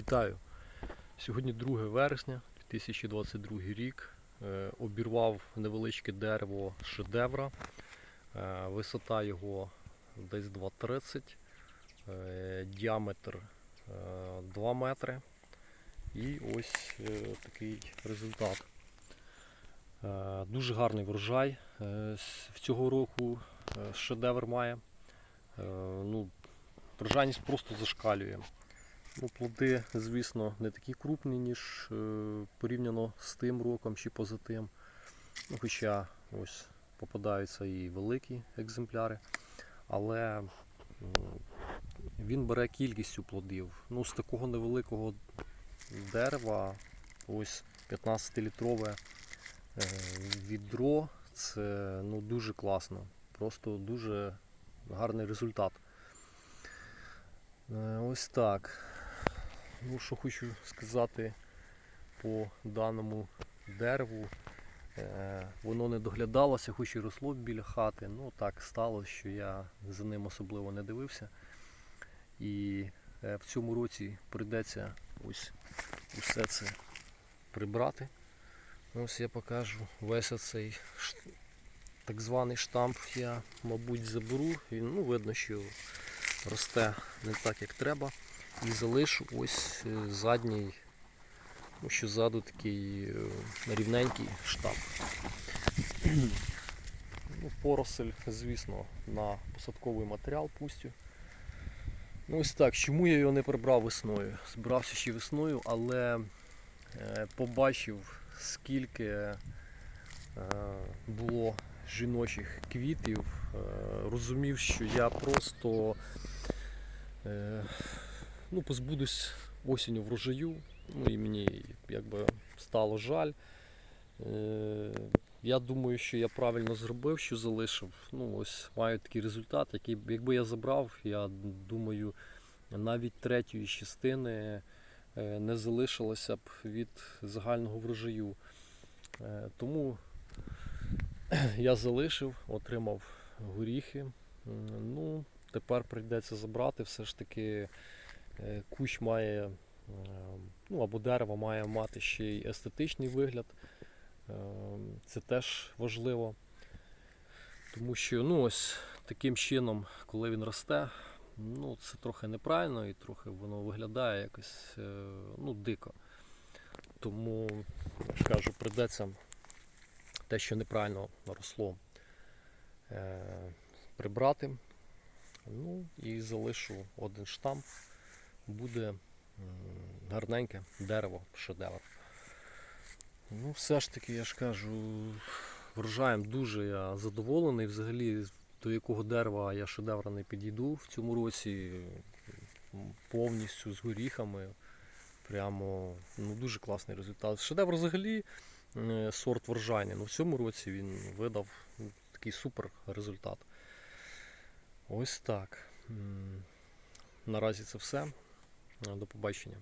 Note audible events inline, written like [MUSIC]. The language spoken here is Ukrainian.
Вітаю! Сьогодні 2 вересня 2022 рік. Е, Обірвав невеличке дерево шедевра. Е, Висота його десь 2,30, е, діаметр е, 2 метри. І ось такий результат. Дуже гарний врожай. В цього року шедевр має. Ну, врожайність просто зашкалює. Ну, плоди, звісно, не такі крупні, ніж е, порівняно з тим роком чи поза тим. Ну, хоча ось попадаються і великі екземпляри. Але він бере кількістю плодів. Ну, з такого невеликого дерева, ось 15-літрове е, відро, це ну, дуже класно. Просто дуже гарний результат. Е, Ось так. Ну, що хочу сказати по даному дереву. Е, Воно не доглядалося, хоч і росло біля хати. Ну так сталося, що я за ним особливо не дивився. І е, в цьому році прийдеться ось усе це прибрати. Ось я покажу весь оцей так званий штамп я, мабуть, заберу. Він ну, видно, що росте не так, як треба. І залишу ось е, задній, ну що ззаду такий е, рівненький штамп. [CLEARS THROAT] Ну, поросель, звісно, на посадковий матеріал пустю. Ну ось так, чому я його не прибрав весною? Збирався ще весною, але е, побачив, скільки було жіночих квітів, розумів, що я просто ну, позбудусь осінню врожаю. Ну і мені якби стало жаль. Е, я думаю, що я правильно зробив, що залишив. Ну, ось маю такий результат, який, якби я забрав, я думаю, навіть третьої частини е, не залишилося б від загального врожаю. Е, Тому [CLEARS THROAT] я залишив, отримав горіхи. Ну, тепер прийдеться забрати. Все ж таки кущ має, е, ну або дерево має мати ще й естетичний вигляд. Е, Це теж важливо. Тому що ну, ось таким чином, коли він росте, ну, це трохи неправильно і трохи воно виглядає якось е, ну, дико. Тому, я ж кажу, прийдеться те, що неправильно росло, е, прибрати. Ну і залишу один штамп. Буде гарненьке дерево, шедевр. Ну, все ж таки, я ж кажу, врожаєм дуже я задоволений. Взагалі, до якого дерева я шедевра не підійду в цьому році повністю з горіхами. Прямо ну, дуже класний результат. Шедевр взагалі е, сорт врожайний. Ну, в цьому році він видав такий супер результат. Ось так. Наразі це все. До побачення.